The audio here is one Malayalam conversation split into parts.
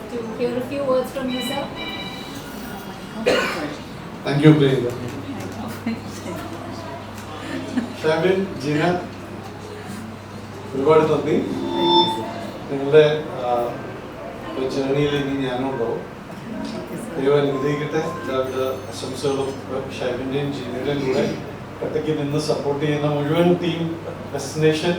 love to hear a few words from you, sir. Thank you Priyanka Shabin Jeena ഒരുപാട് നന്ദി. നിങ്ങളുടെ ജേണിയിൽ ഇനി ഞാനുണ്ടാവും. ദൈവം അനുഗ്രഹിക്കട്ടെ. എല്ലാവരുടെ ആശംസകളും ഷാബിന്റെയും ജീനയുടെയും കൂടെ ഒറ്റയ്ക്ക് നിന്ന് സപ്പോർട്ട് ചെയ്യുന്ന മുഴുവൻ team destination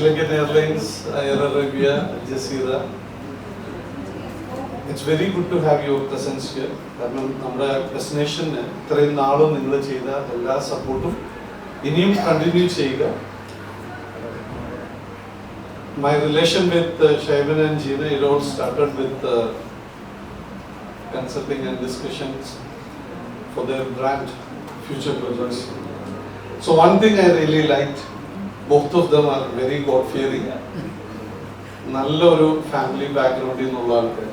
Sri Lankan Airlines, Air Arabia, Al Jazeera. It's very good to have your presence here. കാരണം നമ്മുടെ ഡെസ്റ്റിനേഷന് ഇത്രയും നാളും നിങ്ങൾ ചെയ്ത എല്ലാ സപ്പോർട്ടും ഇനിയും കണ്ടിന്യൂ ചെയ്യുക My relation with uh, Shaiban and Gina, it all started with uh, consulting and discussions for their brand future projects. So one thing I really liked, both of them are very god fearing നല്ലൊരു ഫാമിലി ബാക്ക്ഗ്രൗണ്ടിൽ നിന്നുള്ള ആൾക്കാർ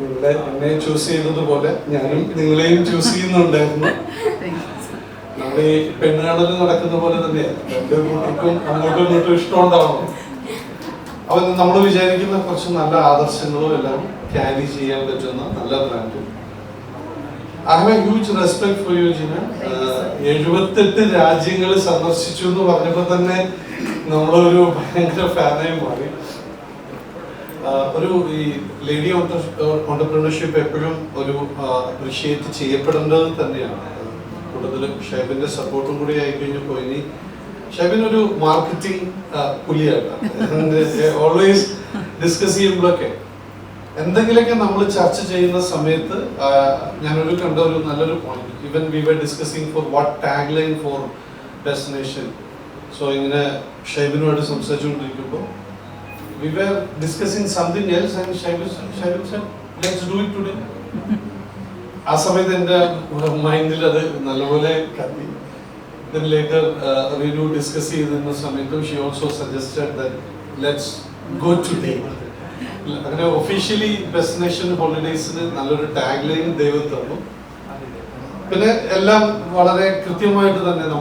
നിങ്ങളെ എന്നെ ചൂസ് ചെയ്തതുപോലെ ഞാനും നിങ്ങളെയും ചൂസ് ചെയ്യുന്നുണ്ടായിരുന്നു. നമ്മൾ ഈ പെണ്ണുകാണൽ നടക്കുന്ന പോലെ തന്നെയാണ് രണ്ട് കൂട്ടർക്കും അങ്ങോട്ടും ഇങ്ങോട്ടും ഇഷ്ടമുണ്ടാവണം. അപ്പൊ നമ്മൾ വിചാരിക്കുന്ന കുറച്ച് നല്ല ആദർശങ്ങളും എല്ലാം ക്യാരി ചെയ്യാൻ പറ്റുന്ന നല്ല brand I have huge respect for you Jeena എഴുപത്തെട്ട് രാജ്യങ്ങൾ സന്ദർശിച്ചു എന്ന് പറഞ്ഞപ്പോൾ തന്നെ നമ്മളൊരു ഭയങ്കര ഫാനായി മാറി. ഒരു ഈ ലേഡി ഓണ്ടർപ്രണർഷിപ്പ് എപ്പോഴും ഒരു അപ്രിഷിയേറ്റ് ചെയ്യപ്പെടേണ്ടത് തന്നെയാണ്. കൂടുതൽ ഷൈബിന്റെ സപ്പോർട്ടും കൂടി ആയി കഴിഞ്ഞപ്പോൾ ഇനി ഷൈബിൻ ഒരു മാർക്കറ്റിംഗ് പുലിയാണ് ഓൾവേസ് ഡിസ്കസ് ചെയ്യുമ്പോഴൊക്കെ. എന്തെങ്കിലുമൊക്കെ നമ്മൾ ചർച്ച ചെയ്യുന്ന സമയത്ത് ഞാനൊരു കണ്ട ഒരു നല്ലൊരു point even we were discussing for what tag line for destination so ഇങ്ങനെ ഷൈബിനുമായിട്ട് സംസാരിച്ചുകൊണ്ടിരിക്കുമ്പോൾ we were discussing something else and Shaibin Shaibin sir let's do it today ആ സമയത്ത് എന്റെ മൈൻഡിൽ അത് നല്ലപോലെ കത്തി. Then later uh, Renu discuss ചെയ്തിരുന്ന സമയത്തും she also suggested that let's go today അങ്ങനെ ഒഫീഷ്യലി ഡെസ്റ്റിനേഷൻ ഹോളിഡേസിന് നല്ലൊരു ടാഗ് ലൈൻ ദൈവം തന്നു. പിന്നെ എല്ലാം വളരെ കൃത്യമായിട്ട് തന്നെ